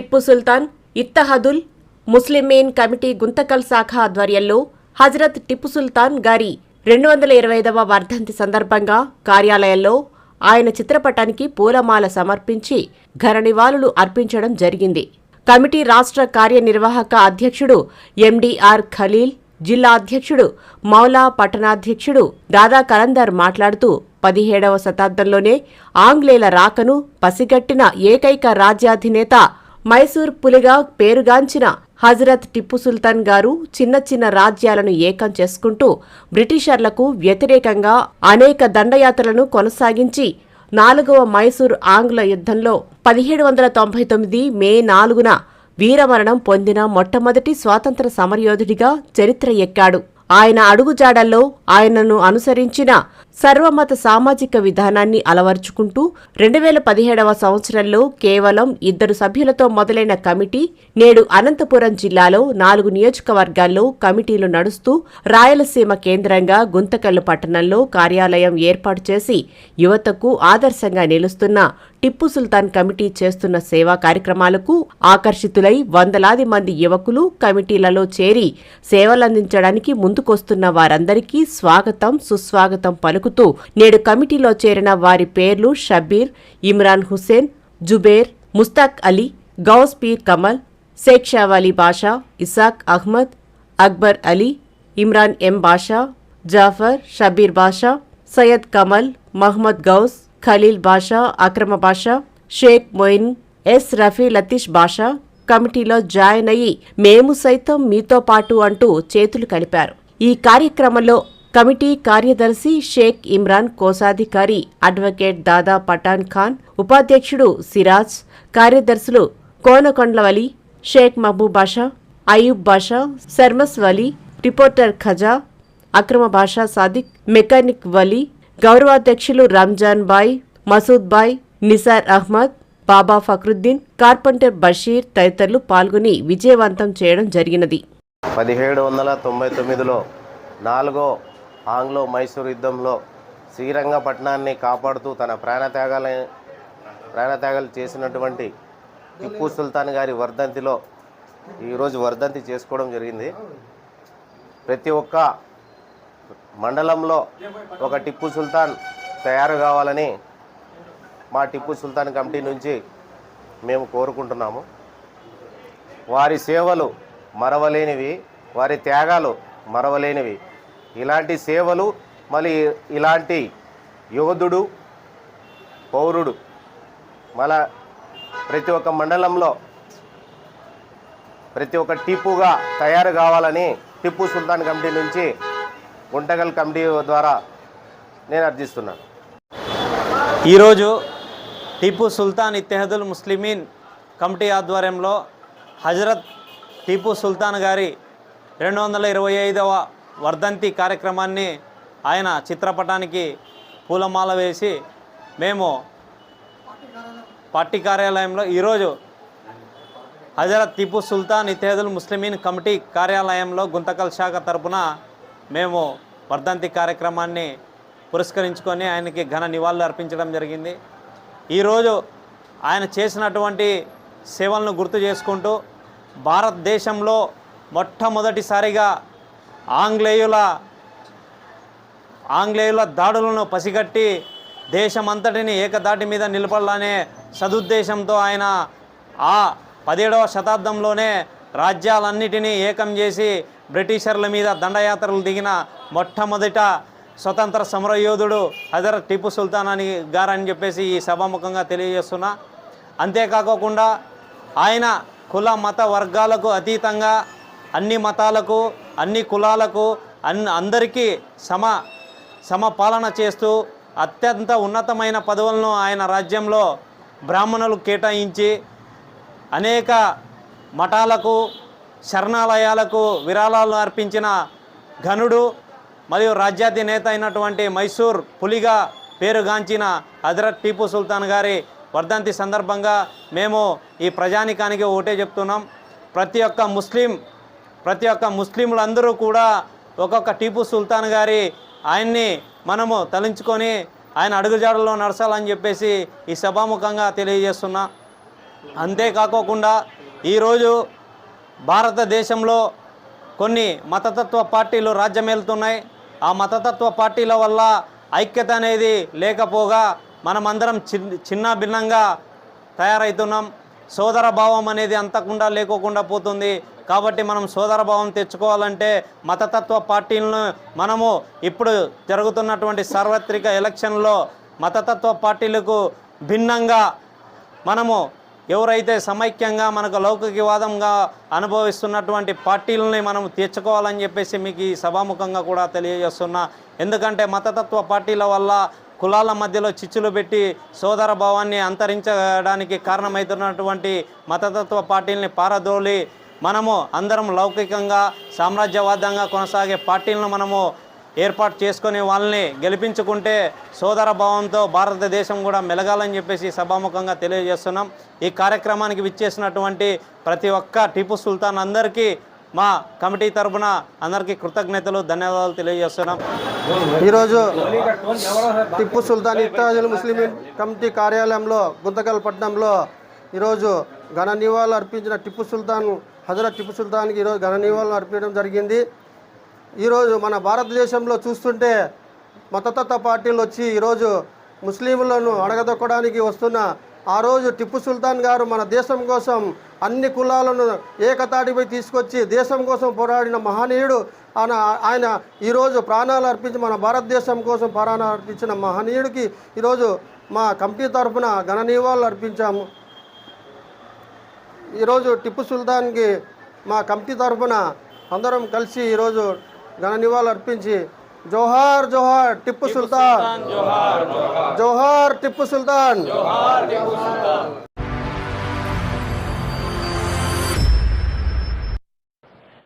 Tipu Sultan Ittehadul Muslimeen committee Guntakal శాఖ ఆధ్వర్యంలో హజరత్ టిప్పు సుల్తాన్ గారి రెండు వందల ఇరవై ఐదవ వర్ధంతి సందర్భంగా కార్యాలయంలో ఆయన చిత్రపటానికి పూలమాల సమర్పించి ఘన నివాళులు అర్పించడం జరిగింది. కమిటీ రాష్ట్ర కార్యనిర్వాహక అధ్యక్షుడు ఎండీఆర్ ఖలీల్ జిల్లా అధ్యక్షుడు మౌలా పట్టణాధ్యక్షుడు దాదా కలందర్ మాట్లాడుతూ పదిహేడవ శతాబ్దంలోనే ఆంగ్లేయుల రాకను పసిగట్టిన ఏకైక రాజ్యాధినేత మైసూర్ పులిగా పేరుగాంచిన హజరత్ టిప్పు సుల్తాన్ గారు చిన్న చిన్న రాజ్యాలను ఏకం చేసుకుంటూ బ్రిటిషర్లకు వ్యతిరేకంగా అనేక దండయాత్రలను కొనసాగించి నాలుగవ మైసూర్ ఆంగ్ల యుద్ధంలో పదిహేడు వందల తొంభై తొమ్మిది మే నాలుగున వీరమరణం పొందిన మొట్టమొదటి స్వాతంత్ర సమరయోధుడిగా చరిత్ర ఎక్కాడు. ఆయన అడుగుజాడల్లో ఆయనను అనుసరించిన సర్వమత సామాజిక విధానాన్ని అలవర్చుకుంటూ రెండు వేల పదిహేడవ సంవత్సరంలో కేవలం ఇద్దరు సభ్యులతో మొదలైన కమిటీ నేడు అనంతపురం జిల్లాలో నాలుగు నియోజకవర్గాల్లో కమిటీలు నడుస్తూ రాయలసీమ కేంద్రంగా గుంతకల్లు పట్టణంలో కార్యాలయం ఏర్పాటు చేసి యువతకు ఆదర్శంగా నిలుస్తున్న టిప్పు సుల్తాన్ కమిటీ చేస్తున్న సేవా కార్యక్రమాలకు ఆకర్షితులై వందలాది మంది యువకులు కమిటీలలో చేరి సేవలందించడానికి ముందుకొస్తున్న వారందరికీ స్వాగతం సుస్వాగతం పలుకు తాకుతూ నేడు కమిటీలో చేరిన వారి పేర్లు షబీర్ ఇమ్రాన్ హుస్సేన్ జుబేర్ ముస్తాక్ అలీ గౌస్ పీర్ కమల్ షేక్ షావాలి బాషా ఇసాక్ అహ్మద్ అక్బర్ అలీ ఇమ్రాన్ ఎం బాషా జాఫర్ షబీర్ బాషా సయ్యద్ కమల్ మహ్మద్ గౌస్ ఖలీల్ బాషా అక్రమ బాషా షేక్ మొయిన్ ఎస్ రఫీ లతీష్ బాషా కమిటీలో జాయిన్ అయ్యి మేము సైతం మీతో పాటు అంటూ చేతులు కలిపారు. ఈ కార్యక్రమంలో కమిటీ కార్యదర్శి షేక్ ఇమ్రాన్ కోశాధికారి అడ్వకేట్ దాదా పఠాన్ ఖాన్ ఉపాధ్యక్షుడు సిరాజ్ కార్యదర్శులు కోనకొండ్ల వలి షేక్ మహబూబ్ బాషా అయూబ్ బాషా శర్మస్ వలి రిపోర్టర్ ఖజా అక్రమ బాషా సాదిక్ మెకానిక్ వలి గౌరవాధ్యక్షులు రంజాన్ బాయ్ మసూద్ బాయ్ నిసార్ అహ్మద్ బాబా ఫక్రుద్దీన్ కార్పెంటర్ బషీర్ తదితరులు పాల్గొని విజయవంతం చేయడం జరిగినది. పదిహేడు వందల తొంభై తొమ్మిదిలో నాలుగో ఆంగ్లో మైసూర్ యుద్ధంలో శ్రీరంగపట్నాన్ని కాపాడుతూ తన ప్రాణత్యాగాల ప్రాణత్యాగాలు చేసినటువంటి టిప్పు సుల్తాన్ గారి వర్ధంతిలో ఈరోజు వర్ధంతి చేసుకోవడం జరిగింది. ప్రతి ఒక్క మండలంలో ఒక టిప్పు సుల్తాన్ తయారు కావాలని మా టిప్పు సుల్తాన్ కమిటీ నుంచి మేము కోరుకుంటున్నాము. వారి సేవలు మరవలేనివి వారి త్యాగాలు మరవలేనివి. ఇలాంటి సేవలు మళ్ళీ ఇలాంటి యోధుడు పౌరుడు మళ్ళా ప్రతి ఒక్క మండలంలో ప్రతి ఒక్క టిప్పుగా తయారు కావాలని టిప్పు సుల్తాన్ కమిటీ నుంచి గుంటగల్ కమిటీ ద్వారా నేను అర్థిస్తున్నాను ఈరోజు టిప్పు సుల్తాన్ ఇత్తెహదుల్ ముస్లిమీన్ కమిటీ ఆధ్వర్యంలో హజరత్ టిపు సుల్తాన్ గారి రెండు వందల ఇరవై ఐదవ వర్ధంతి కార్యక్రమాన్ని ఆయన చిత్రపటానికి పూలమాల వేసి మేము పార్టీ కార్యాలయంలో ఈరోజు హజరత్ టిపు సుల్తాన్ ఇతేదుల్ ముస్లిమీన్ కమిటీ కార్యాలయంలో గుంతకల్ శాఖ తరపున మేము వర్ధంతి కార్యక్రమాన్ని పురస్కరించుకొని ఆయనకి ఘన నివాళులు అర్పించడం జరిగింది. ఈరోజు ఆయన చేసినటువంటి సేవలను గుర్తు చేసుకుంటూ భారతదేశంలో మొట్టమొదటిసారిగా ఆంగ్లేయుల ఆంగ్లేయుల దాడులను పసిగట్టి దేశమంతటిని ఏకదాటి మీద నిలపాలనే సదుద్దేశంతో ఆయన ఆ పదిహేడవ శతాబ్దంలోనే రాజ్యాలన్నిటినీ ఏకం చేసి బ్రిటిషర్ల మీద దండయాత్రలు దిగిన మొట్టమొదట స్వతంత్ర సమరయోధుడు హజరత్ టిపు సుల్తాన్ అని గారని చెప్పేసి ఈ సభాముఖంగా తెలియజేస్తున్నా. అంతేకాకుండా ఆయన కుల మత వర్గాలకు అతీతంగా అన్ని మతాలకు అన్ని కులాలకు అన్ అందరికీ సమ సమపాలన చేస్తూ అత్యంత ఉన్నతమైన పదవులను ఆయన రాజ్యంలో బ్రాహ్మణులు కేటాయించి అనేక మఠాలకు శరణాలయాలకు విరాళాలు అర్పించిన ఘనుడు మరియు రాజ్యాధినేత అయినటువంటి మైసూర్ పులిగా పేరుగాంచిన హజరత్ టీపు సుల్తాన్ గారి వర్ధంతి సందర్భంగా మేము ఈ ప్రజానికానికి ఒకటే చెప్తున్నాం. ప్రతి ఒక్క ముస్లిం ప్రతి ఒక్క ముస్లింలందరూ కూడా ఒక్కొక్క టీపు సుల్తాన్ గారి ఆయన్ని మనము తలంచుకొని ఆయన అడుగుజాడల్లో నడచాలని చెప్పేసి ఈ సభాముఖంగా తెలియజేస్తున్నా. అంతేకాకోకుండా ఈరోజు భారతదేశంలో కొన్ని మతతత్వ పార్టీలు రాజ్యమేలుతున్నాయి. ఆ మతతత్వ పార్టీల వల్ల ఐక్యత అనేది లేకపోగా మనమందరం చిన్న భిన్నంగా తయారవుతున్నాం సోదర భావం అనేది అంతకుండా లేకోకుండా పోతుంది. కాబట్టి మనం సోదరభావం తెచ్చుకోవాలంటే మతతత్వ పార్టీలను మనము ఇప్పుడు జరుగుతున్నటువంటి సార్వత్రిక ఎలక్షన్లో మతతత్వ పార్టీలకు భిన్నంగా మనము ఎవరైతే సమైక్యంగా మనకు లౌకికవాదంగా అనుభవిస్తున్నటువంటి పార్టీలని మనం తీర్చుకోవాలని చెప్పేసి మీకు ఈ సభాముఖంగా కూడా తెలియజేస్తున్నా. ఎందుకంటే మతతత్వ పార్టీల వల్ల కులాల మధ్యలో చిచ్చులు పెట్టి సోదర భావాన్ని అంతరించడానికి కారణమవుతున్నటువంటి మతతత్వ పార్టీలని పారదోలి మనము అందరం లౌకికంగా సామ్రాజ్యవాదంగా కొనసాగే పార్టీలను మనము ఏర్పాటు చేసుకొని వాళ్ళని గెలిపించుకుంటే సోదర భావంతో భారతదేశం కూడా మెలగాలని చెప్పేసి సభాముఖంగా తెలియజేస్తున్నాం. ఈ కార్యక్రమానికి విచ్చేసినటువంటి ప్రతి ఒక్క టిపు సుల్తాన్ అందరికీ మా కమిటీ తరపున అందరికీ కృతజ్ఞతలు ధన్యవాదాలు తెలియజేస్తున్నాం. ఈరోజు టిప్పు సుల్తాన్ ఇత్తాజుల్ ముస్లిం కమిటీ కార్యాలయంలో గుంతకల్ పట్నంలో ఈరోజు ఘన నివాళులు అర్పించిన టిప్పు సుల్తాన్ హజరత్ టిప్పు సుల్తాన్కి ఈరోజు ఘన నివాళులు అర్పించడం జరిగింది. ఈరోజు మన భారతదేశంలో చూస్తుంటే మతతత్వ పార్టీలు వచ్చి ఈరోజు ముస్లింలను అడగదొక్కడానికి వస్తున్న ఆ రోజు టిప్పు సుల్తాన్ గారు మన దేశం కోసం అన్ని కులాలను ఏకతాటిపై తీసుకొచ్చి దేశం కోసం పోరాడిన మహనీయుడు. ఆయన ఆయన ఈరోజు ప్రాణాలు అర్పించి మన భారతదేశం కోసం ప్రాణాలు అర్పించిన మహనీయుడికి ఈరోజు మా కమిటీ తరఫున ఘన నివాళులు అర్పించాము. ఈరోజు టిప్పు సుల్తాన్కి మా కమిటీ తరఫున అందరం కలిసి ఈరోజు ఘన నివాళులు అర్పించి జోహార్ జోహార్ టిప్పు సుల్తాన్. జోహార్ టిప్పు సుల్తాన్.